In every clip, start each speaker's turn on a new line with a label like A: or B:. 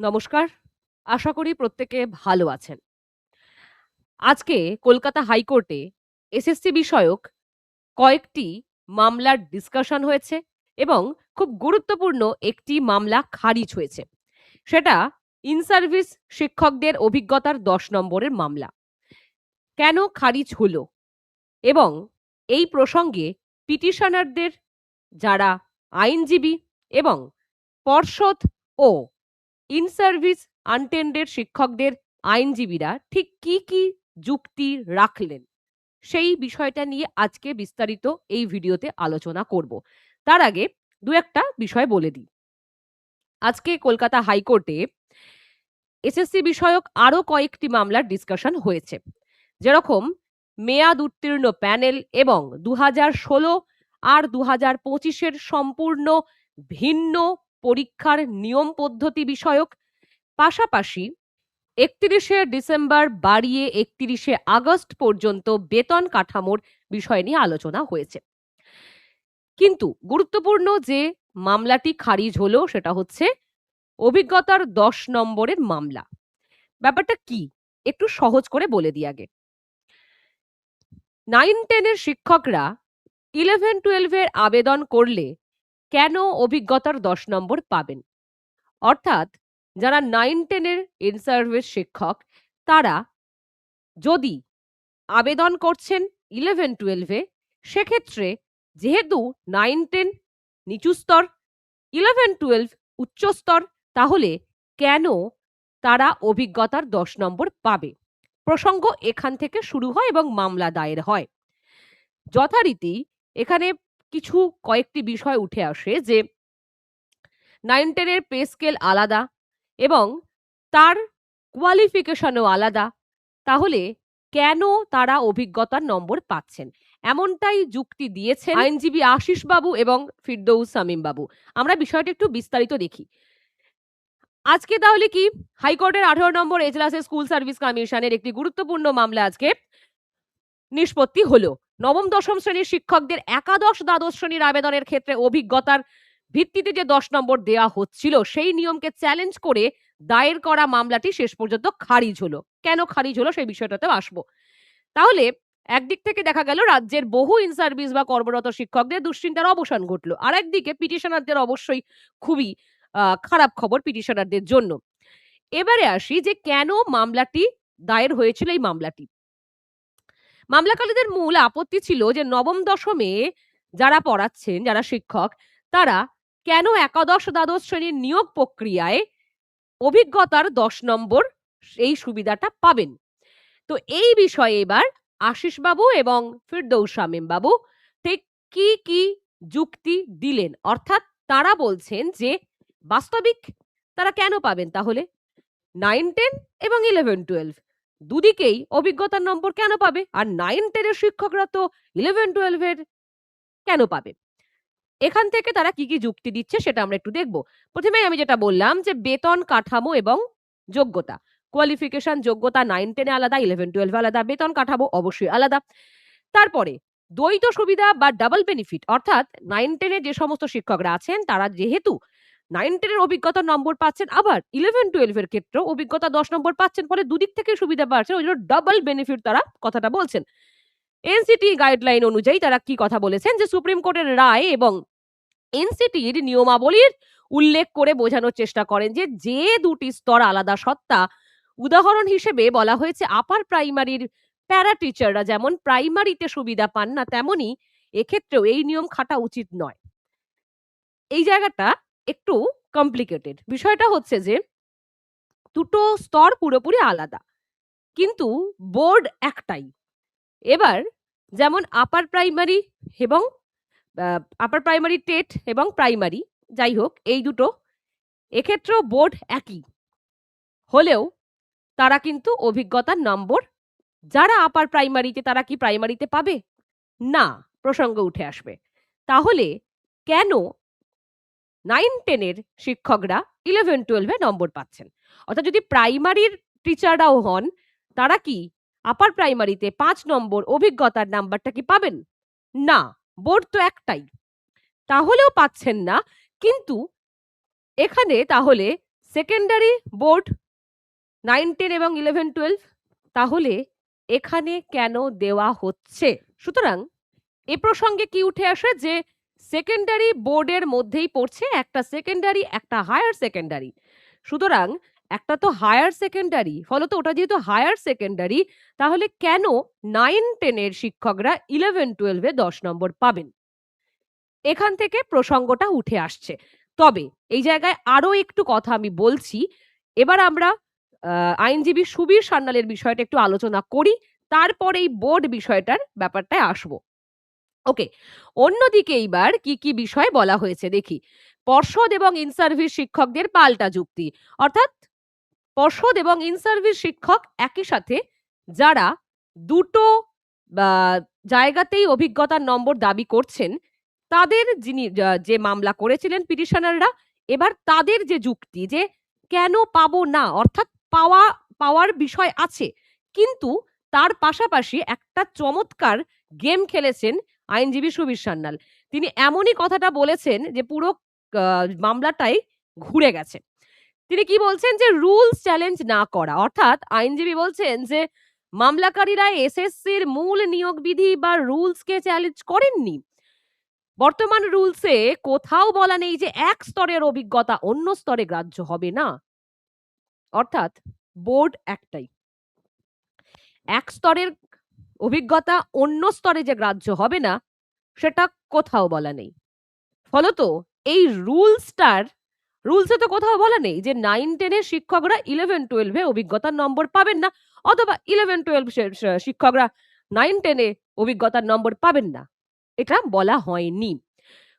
A: নমস্কার, আশা করি প্রত্যেকে ভালো আছেন। আজকে কলকাতা হাইকোর্টে এসএসসি বিষয়ক কয়েকটি মামলার ডিসকাশন হয়েছে এবং খুব গুরুত্বপূর্ণ একটি মামলা খারিজ হয়েছে। সেটা ইন সার্ভিস শিক্ষকদের অভিজ্ঞতার দশ নম্বরের মামলা। কেন খারিজ হলো এবং এই প্রসঙ্গে পিটিশনারদের যারা আইনজীবী এবং পর্ষদ ও ইন সার্ভিস আনটেন্ডেড শিক্ষকদের আইনজীবীরা ঠিক কি কি যুক্তি রাখলেন? সেই বিষয়টা নিয়ে আজকে বিস্তারিত এই ভিডিওতে আলোচনা করব। তার আগে দু একটা বিষয় বলে দিই। আজকে কলকাতা হাইকোর্টে এসএসসি বিষয়ক আরও কয়েকটি মামলার ডিসকাশন হয়েছে। যেরকম মেয়াদ উত্তীর্ণ প্যানেল এবং দু ষোলো আর দু হাজার পঁচিশের সম্পূর্ণ ভিন্ন পরীক্ষার নিয়ম পদ্ধতি বিষয়ক। পাশাপাশি একত্রিশে ডিসেম্বর বাড়িয়ে একত্রিশে আগস্ট পর্যন্ত বেতন কাঠামোর বিষয় নিয়ে আলোচনা হয়েছে। কিন্তু গুরুত্বপূর্ণ যে মামলাটি খারিজ হলো সেটা হচ্ছে অভিজ্ঞতার দশ নম্বরের মামলা। ব্যাপারটা কি? একটু সহজ করে বলে দিই আগে। নাইন টেনের শিক্ষকরা ইলেভেন টুয়েলভের আবেদন করলে কেন অভিজ্ঞতার দশ নম্বর পাবেন? অর্থাৎ, যারা নাইন টেনের ইন সার্ভিস শিক্ষক, তারা যদি আবেদন করছেন ইলেভেন টুয়েলভে সেক্ষেত্রে যেহেতু নাইন টেন নিচু স্তর ইলেভেন টুয়েলভ উচ্চ স্তর, তাহলে কেন তারা অভিজ্ঞতার দশ নম্বর পাবে? প্রসঙ্গ এখান থেকে শুরু হয় এবং মামলা দায়ের হয়। যথারীতি এখানে কিছু কয়েকটি বিষয় উঠে আসে যে নাইন টেনের পে স্কেল আলাদা এবং তার কোয়ালিফিকেশনও আলাদা। তাহলে কেন তারা অভিজ্ঞতার নম্বর পাচ্ছেন? এমনটাই যুক্তি দিয়েছেন আইনজীবী আশিস বাবু এবং ফিরদৌস সামিম বাবু। আমরা বিষয়টা একটু বিস্তারিত দেখি। আজকে তাহলে কি? হাইকোর্টের আঠারো নম্বর এজলাসে স্কুল সার্ভিস কমিশনের একটি গুরুত্বপূর্ণ মামলা আজকে নিষ্পত্তি হলো। নবম, দশম শ্রেণির শিক্ষকদের একাদশ, দ্বাদশ শ্রেণির আবেদনের ক্ষেত্রে অভিজ্ঞতার ভিত্তিতে যে দশ নম্বর দেয়া হচ্ছিল, সেই নিয়মকে চ্যালেঞ্জ করে দায়ের করা মামলাটি শেষ পর্যন্ত খারিজ হলো। কেন খারিজ হলো সেই বিষয়টাতেও আসব। তাহলে একদিক থেকে দেখা গেল রাজ্যের বহু ইন সার্ভিস বা কর্মরত শিক্ষকদের দুশ্চিন্তার অবসান ঘটলো। আর একদিকে পিটিশনারদের অবশ্যই খুবই খারাপ খবর পিটিশনারদের জন্য। এবারে আসি যে কেন মামলাটি দায়ের হয়েছিল এই মামলাটি। মামলাকারীদের মূল আপত্তি ছিল যে নবম দশমে যারা পড়াচ্ছেন, যারা শিক্ষক, তারা কেন একাদশ দ্বাদশ শ্রেণির নিয়োগ প্রক্রিয়ায় অভিজ্ঞতার দশ নম্বর এই সুবিধাটা পাবেন। তো এই বিষয়ে এবার আশিস বাবু এবং ফিরদৌস শামীম বাবু ঠিক কি কি যুক্তি দিলেন? অর্থাৎ তারা বলছেন যে বাস্তবিক তারা কেন পাবেন তাহলে? নাইন, টেন এবং ইলেভেন, টুয়েলভ। দুদিকেই অভিজ্ঞতার নম্বর কেন পাবে? আর নাইন টেনের শিক্ষকরা তো ইলেভেন টুয়েলভের কেন পাবে? এখান থেকে তারা কি কি যুক্তি দিচ্ছে সেটা আমরা একটু দেখব। প্রথমে আমি যেটা বললাম যে বেতন, কাঠামো এবং যোগ্যতা। কোয়ালিফিকেশন যোগ্যতা নাইন টেনে আলাদা ইলেভেন টুয়েলভ আলাদা। বেতন, কাঠামো অবশ্যই আলাদা। তারপরে দ্বৈত সুবিধা বা ডাবল বেনিফিট অর্থাৎ নাইন টেনে যে সমস্ত শিক্ষকরা আছেন, তারা যেহেতু নাইন টেনের অভিজ্ঞতার নম্বর পাচ্ছেন আবার ইলেভেন টুয়েলভের ক্ষেত্রেও অভিজ্ঞতা দশ নম্বর পাচ্ছেন, ফলে দুদিক থেকে সুবিধা পাচ্ছেন। ওই জন্য ডাবল বেনিফিট তারা কথাটা বলছেন। এনসিটি গাইডলাইন অনুযায়ী তারা কি কথা বলেছেন? যে সুপ্রিম কোর্টের রায় এবং এনসিটির নিয়মাবলীর উল্লেখ করে বোঝানোর চেষ্টা করেন যে যে দুটি স্তর আলাদা সত্তা, উদাহরণ হিসেবে বলা হয়েছে আপার প্রাইমারির প্যারা টিচাররা যেমন প্রাইমারিতে সুবিধা পান না, তেমনি এক্ষেত্রেও এই নিয়ম খাটা উচিত নয়। এই জায়গাটা একটু কমপ্লিকেটেড বিষয়টা হচ্ছে যে, দুটো স্তর পুরোপুরি আলাদা, কিন্তু বোর্ড একটাই। এবার যেমন আপার প্রাইমারি এবং আপার প্রাইমারি টেট এবং প্রাইমারি যাই হোক, এই দুটো, এক্ষেত্রেও বোর্ড একই। হলেও তারা কিন্তু অভিজ্ঞতার নম্বর, যারা আপার প্রাইমারিতে তারা কি প্রাইমারিতে পাবে? না, প্রসঙ্গ উঠে আসবে। তাহলে কেন নাইন টেনের শিক্ষকরা ইলেভেন টুয়েলভে নম্বর পাচ্ছেন। অর্থাৎ যদি প্রাইমারির টিচাররাও হন, তারা কি আপার প্রাইমারিতে পাঁচ নম্বর অভিজ্ঞতার নাম্বারটা কি পাবেন? না, বোর্ড তো একটাই। তাহলেও পাচ্ছেন না, কিন্তু এখানে তাহলে সেকেন্ডারি বোর্ড নাইন টেন এবং ইলেভেন টুয়েলভ তাহলে এখানে কেন দেওয়া হচ্ছে? সুতরাং এ প্রসঙ্গে কি উঠে আসে যে সেকেন্ডারি বোর্ডের মধ্যেই পড়ছে একটা সেকেন্ডারি একটা হায়ার সেকেন্ডারি সুতরাং একটা তো হায়ার সেকেন্ডারি ফলত ওটা যেহেতু হায়ার সেকেন্ডারি তাহলে কেন নাইন টেনের শিক্ষকরা ইলেভেন টুয়েলভে দশ নম্বর পাবেন? এখান থেকে প্রসঙ্গটা উঠে আসছে। তবে এই জায়গায় আরও একটু কথা আমি বলছি। এবার আমরা আইনজীবী সুবীর সান্যালের বিষয়টা একটু আলোচনা করি, তারপর এই বোর্ড বিষয়টার ব্যাপারটায় আসব। ওকে, অন্যদিকে এইবার কি কি বিষয় বলা হয়েছে? দেখি। পর্ষদ এবং ইনসার্ভিস শিক্ষকদের পাল্টা যুক্তি। অর্থাৎ পর্ষদ এবং ইনসার্ভিস শিক্ষক একই সাথে যারা দুটো জায়গাতেই অভিজ্ঞতার নম্বর দাবি করছেন, তাদের যিনি যে মামলা করেছিলেন পিটিশনাররা, এবার তাদের যে যুক্তি যে কেন পাবো না, অর্থাৎ পাওয়া, পাওয়ার বিষয় আছে, কিন্তু তার পাশাপাশি একটা চমৎকার গেম খেলেছেন আইনজীবী সুবীর সান্যাল। তিনি এমনই কথাটা বলেছেন যে পুরো মামলাটাই ঘুরে গেছে। তিনি কি বলছেন যে রুলস চ্যালেঞ্জ না করা, অর্থাৎ আইনজীবী বলছেন যে মামলাকারীরা এসএসসির মূল নিয়োগ বিধি বা রুলসকে চ্যালেঞ্জ করেননি। বর্তমান রুলসে কোথাও বলা নেই যে এক স্তরের অভিজ্ঞতা অন্য স্তরে গ্রাহ্য হবে না। অর্থাৎ বোর্ড একটাই। এক স্তরের অভিজ্ঞতা অন্য স্তরে যে গ্রাহ্য হবে না, সেটা কোথাও বলা নেই। ফলত এই রুলসটার, রুলসে তো কোথাও বলা নেই যে নাইন টেনের শিক্ষকরা ইলেভেন টুয়েলভে অভিজ্ঞতার নম্বর পাবেন না, অথবা ইলেভেন টুয়েলভ শিক্ষকরা নাইন টেনে অভিজ্ঞতার নম্বর পাবেন না। এটা বলা হয়নি।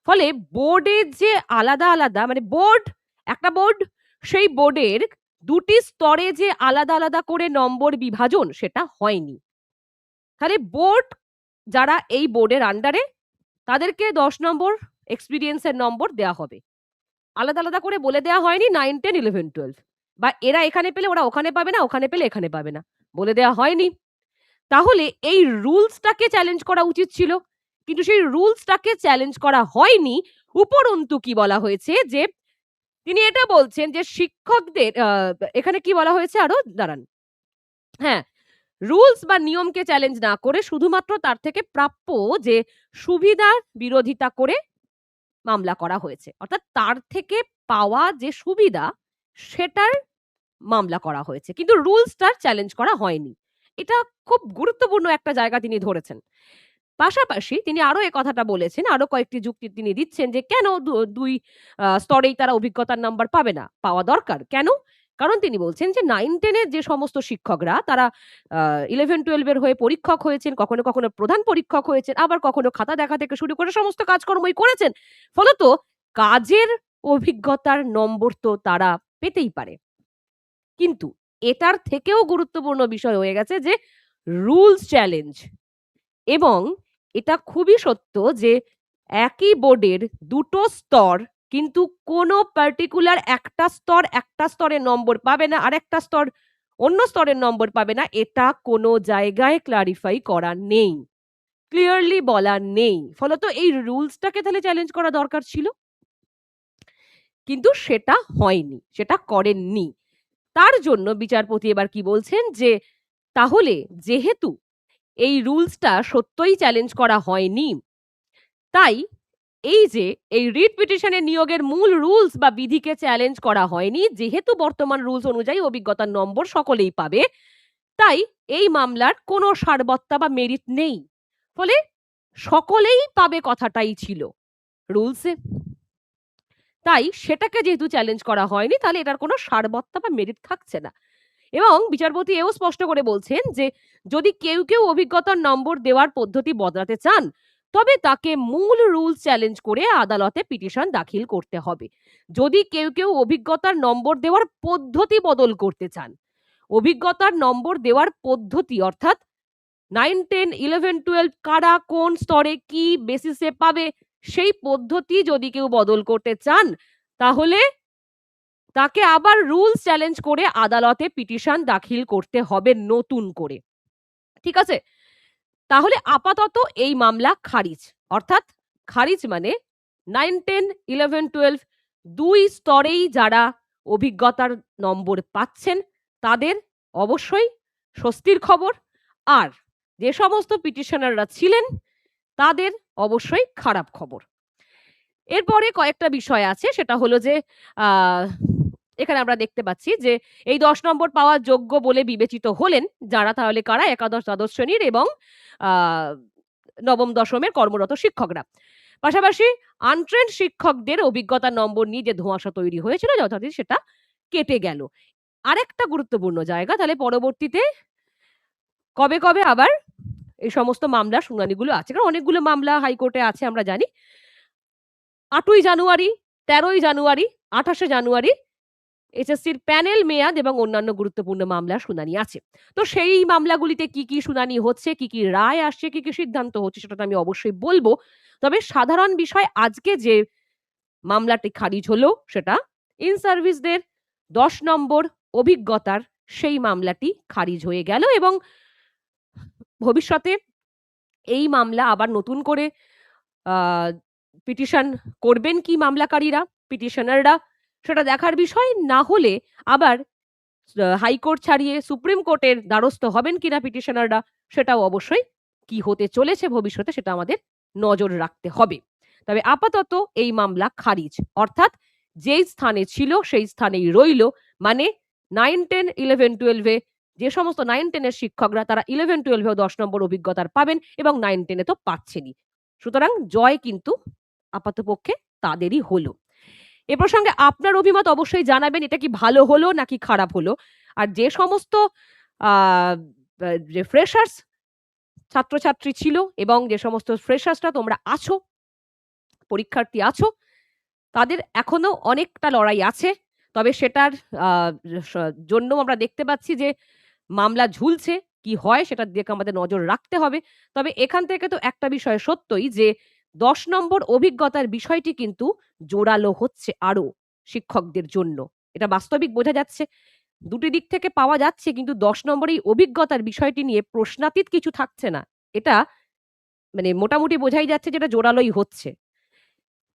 A: ফলে বোর্ডের যে আলাদা আলাদা মানে বোর্ড একটা বোর্ড সেই বোর্ডের দুটি স্তরে যে আলাদা আলাদা করে নম্বর বিভাজন, সেটা হয়নি। তাহলে বোর্ড যারা এই বোর্ডের আন্ডারে তাদেরকে দশ নম্বর এক্সপিরিয়েন্সের নম্বর দেওয়া হবে। আলাদা আলাদা করে বলে দেওয়া হয়নি নাইন টেন ইলেভেন টুয়েলভ বা এরা এখানে পেলে ওরা ওখানে পাবে না, ওখানে পেলে এখানে পাবে না। বলে দেওয়া হয়নি। তাহলে এই রুলসটাকে চ্যালেঞ্জ করা উচিত ছিল। কিন্তু সেই রুলসটাকে চ্যালেঞ্জ করা হয়নি উপরন্তু কি বলা হয়েছে যে, তিনি এটা বলছেন যে শিক্ষকদের এখানে কি বলা হয়েছে আরও? দাঁড়ান। হ্যাঁ রুলস বা নিয়মকে চ্যালেঞ্জ না করে শুধুমাত্র তার থেকে প্রাপ্য যে সুবিধার বিরোধিতা করে মামলা করা হয়েছে। অর্থাৎ তার থেকে পাওয়া যে সুবিধা, সেটার মামলা করা হয়েছে। কিন্তু রুলসটার চ্যালেঞ্জ করা হয়নি। এটা খুব গুরুত্বপূর্ণ একটা জায়গা তিনি ধরেছেন। পাশাপাশি তিনি আরও এ কথাটা বলেছেন আরও কয়েকটি যুক্তি তিনি দিচ্ছেন যে কেন দুই স্তরেই তারা অভিজ্ঞতার নাম্বার পাবে না, পাওয়া দরকার। কেন? কারণ তিনি বলছেন যে নাইন টেনের যে সমস্ত শিক্ষকরা, তারা ইলেভেন টুয়েলভের হয়ে পরীক্ষক হয়েছেন, কখনো কখনো প্রধান পরীক্ষক হয়েছেন, আবার কখনো খাতা দেখা থেকে শুরু করে সমস্ত কাজকর্মই করেছেন। ফলত কাজের অভিজ্ঞতার নম্বর তো তারা পেতেই পারে। কিন্তু এটার থেকেও গুরুত্বপূর্ণ বিষয় হয়ে গেছে যে রুলস চ্যালেঞ্জ এবং এটা খুবই সত্য যে একই বোর্ডের দুটো স্তর কিন্তু কোনো পার্টিকুলার একটা স্তর একটা স্তরের নম্বর পাবে না, আর একটা স্তর অন্য স্তরের নম্বর পাবে না, এটা কোনো জায়গায় ক্লারিফাই করা নেই। ক্লিয়ারলি বলা নেই। ফলত এই রুলসটাকে তাহলে চ্যালেঞ্জ করা দরকার ছিল। কিন্তু সেটা হয়নি, সেটা করেননি। তার জন্য বিচারপতি এবার কি বলছেন যে, তাহলে যেহেতু এই রুলসটা সত্যই চ্যালেঞ্জ করা হয়নি, তাই এই যে, এই রিট পিটিশনে নিয়োগের মূল রুলস বা বিধিকে চ্যালেঞ্জ করা হয়নি, যেহেতু বর্তমান রুলস অনুযায়ী অভিজ্ঞতার নম্বর সকলেই পাবে, তাই এই মামলার কোনো সারবত্তা বা মেরিট নেই। ফলে সকলেই পাবে কথাটাই ছিল রুলসে তাই সেটাকে যেহেতু চ্যালেঞ্জ করা হয়নি, তাহলে এটার কোনো সারবত্তা বা মেরিট থাকছে না। এবং বিচারপতি এও স্পষ্ট করে বলছেন যে, যদি কেউ কেউ অভিজ্ঞতার নম্বর দেওয়ার পদ্ধতি বদলাতে চান তবে তাকে মূল রুলস চ্যালেঞ্জ করে আদালতে পিটিশন দাখিল করতে হবে। যদি কেউ কেউ অভিজ্ঞতার নম্বর দেওয়ার পদ্ধতি বদল করতে চান। অভিজ্ঞতার নম্বর দেওয়ার পদ্ধতি অর্থাৎ নাইন, টেন, ইলেভেন, টুয়েলভ কারা কোন স্তরে কি বেসিসে পাবে সেই পদ্ধতি যদি কেউ বদল করতে চান, তাহলে তাকে আবার রুলস চ্যালেঞ্জ করে আদালতে পিটিশন দাখিল করতে হবে নতুন করে। ঠিক আছে? তাহলে আপাতত এই মামলা খারিজ। অর্থাৎ খারিজ মানে নাইন টেন ইলেভেন টুয়েলভ দুই স্তরেই যারা অভিজ্ঞতার নম্বর পাচ্ছেন তাদের অবশ্যই স্বস্তির খবর। আর যে সমস্ত পিটিশনাররা ছিলেন তাদের অবশ্যই খারাপ খবর। এরপরে কয়েকটা বিষয় আছে, সেটা হলো যে এখানে আমরা দেখতে পাচ্ছি যে এই দশ নম্বর পাওয়ার যোগ্য বলে বিবেচিত হলেন যারা তাহলে কারা? একাদশ, দ্বাদশ শ্রেণির এবং নবম দশমের কর্মরত শিক্ষকরা। পাশাপাশি আনট্রেন শিক্ষকদের অভিজ্ঞতার নম্বর নিয়ে যে ধোঁয়াশা তৈরি হয়েছিল, যথারীতি সেটা কেটে গেল। আরেকটা গুরুত্বপূর্ণ জায়গা, তাহলে পরবর্তীতে কবে কবে আবার এই সমস্ত মামলা, শুনানিগুলো আছে? কারণ অনেকগুলো মামলা হাইকোর্টে আছে, আমরা জানি। আটই জানুয়ারি, তেরোই জানুয়ারি, আঠাশে জানুয়ারি এসএসসির প্যানেল মেয়াদ এবং অন্যান্য গুরুত্বপূর্ণ মামলার শুনানি আছে। তো সেই মামলাগুলিতে কি কি শুনানি হচ্ছে, কি কি রায় আসছে, কি কি সিদ্ধান্ত হচ্ছে সেটা আমি অবশ্যই বলব। তবে সাধারণ বিষয়, আজকে যে মামলাটি খারিজ হলো সেটা ইন সার্ভিসদের দশ নম্বর অভিজ্ঞতার সেই মামলাটি খারিজ হয়ে গেল এবং ভবিষ্যতে এই মামলা আবার নতুন করে পিটিশন করবেন কি মামলাকারীরা, পিটিশনাররা? সেটা দেখার বিষয়, না হলে আবার হাইকোর্ট ছাড়িয়ে সুপ্রিম কোর্টের দ্বারস্থ হবেন কিনা পিটিশনাররা, সেটাও অবশ্যই কি হতে চলেছে ভবিষ্যতে সেটা আমাদের নজর রাখতে হবে। তবে আপাতত এই মামলা খারিজ। অর্থাৎ যেই স্থানে ছিল সেই স্থানেই রইল। মানে নাইন টেন ইলেভেন টুয়েলভে যে সমস্ত নাইন টেনের শিক্ষকরা, তারা ইলেভেন টুয়েলভেও দশ নম্বর অভিজ্ঞতার পাবেন এবং নাইন টেনে তো পাচ্ছেনই। সুতরাং জয় কিন্তু আপাতপক্ষে তাদেরই হলো। এ প্রসঙ্গে আপনার অভিমত অবশ্যই জানাবেন, এটা কি ভালো হলো নাকি খারাপ হলো? আর যে সমস্ত যে ফ্রেশার্স ছাত্রছাত্রী ছিল এবং যে সমস্ত ফ্রেশার্সরা তোমরা আছো, পরীক্ষার্থী আছো, তাদের এখনও অনেকটা লড়াই আছে। তবে সেটার জন্য আমরা দেখতে পাচ্ছি যে মামলা ঝুলছে, কি হয় সেটার দিকে আমাদের নজর রাখতে হবে। তবে এখান থেকে তো একটা বিষয় সত্যই যে দশ নম্বর অভিজ্ঞতার বিষয়টি কিন্তু জোরালো হচ্ছে আরও শিক্ষকদের জন্য। এটা বাস্তবিক বোঝা যাচ্ছে। দুটি দিক থেকে পাওয়া যাচ্ছে কিন্তু দশ নম্বর এই অভিজ্ঞতার বিষয়টি নিয়ে প্রশ্নাতীত কিছু থাকছে না। এটা মানে মোটামুটি বোঝাই যাচ্ছে যেটা জোরালোই হচ্ছে।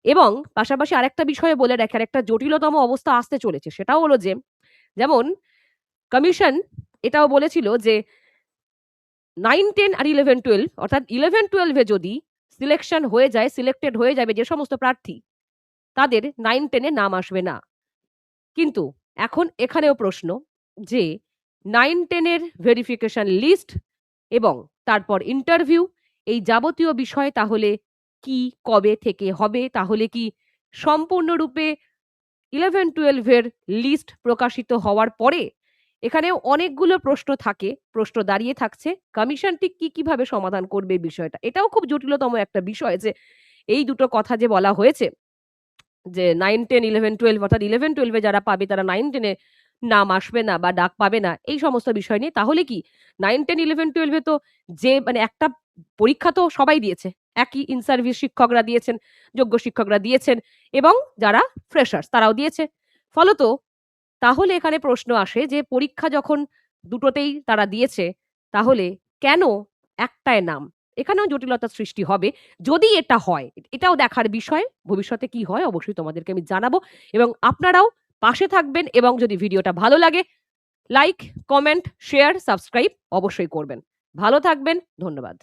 A: এবং পাশাপাশি আরেকটা বিষয়ে বলে রাখি একটা জটিলতম অবস্থা আসতে চলেছে, সেটাও হলো যে, যেমন কমিশন এটাও বলেছিল যে নাইন টেন আর ইলেভেন টুয়েলভ অর্থাৎ ইলেভেন টুয়েলভে যদি সিলেকশন হয়ে যায় সিলেক্টেড হয়ে যাবে যে সমস্ত প্রার্থী, তাদের নাইন টেনে নাম আসবে না। কিন্তু এখন এখানেও প্রশ্ন যে নাইন টেনের ভেরিফিকেশন লিস্ট এবং তারপর ইন্টারভিউ এই যাবতীয় বিষয় তাহলে কি, কবে থেকে হবে, তাহলে কি সম্পূর্ণরূপে ইলেভেন টুয়েলভের লিস্ট প্রকাশিত হওয়ার পরে এখানেও অনেকগুলো প্রশ্ন থাকে, প্রশ্ন দাঁড়িয়ে থাকছে কমিশন ঠিক কি কীভাবে সমাধান করবে বিষয়টা? এটাও খুব জটিলতম একটা বিষয় যে এই দুটো কথা যে বলা হয়েছে, যে নাইন টেন ইলেভেন টুয়েলভ অর্থাৎ ইলেভেন টুয়েলভে যারা পাবে তারা নাইন টেনে নাম আসবে না বা ডাক পাবে না, এই সমস্ত বিষয় নিয়ে। তাহলে কি? নাইন টেন ইলেভেন টুয়েলভে তো যে মানে একটা পরীক্ষা তো সবাই দিয়েছে, একই ইন সার্ভিস শিক্ষকরা দিয়েছেন, যোগ্য শিক্ষকরা দিয়েছেন এবং যারা ফ্রেশার্স তারাও দিয়েছে। ফলত তাহলে এখানে প্রশ্ন আসে যে, পরীক্ষা যখন দুটোতেই তারা দিয়েছে, তাহলে কেন একটায় নাম? এখানেও জটিলতার সৃষ্টি হবে। যদি এটা হয়, এটাও দেখার বিষয়, ভবিষ্যতে কি হয় অবশ্যই তোমাদেরকে আমি জানাব এবং আপনারাও পাশে থাকবেন এবং যদি ভিডিওটা ভালো লাগে, লাইক, কমেন্ট, শেয়ার, সাবস্ক্রাইব অবশ্যই করবেন। ভালো থাকবেন, ধন্যবাদ।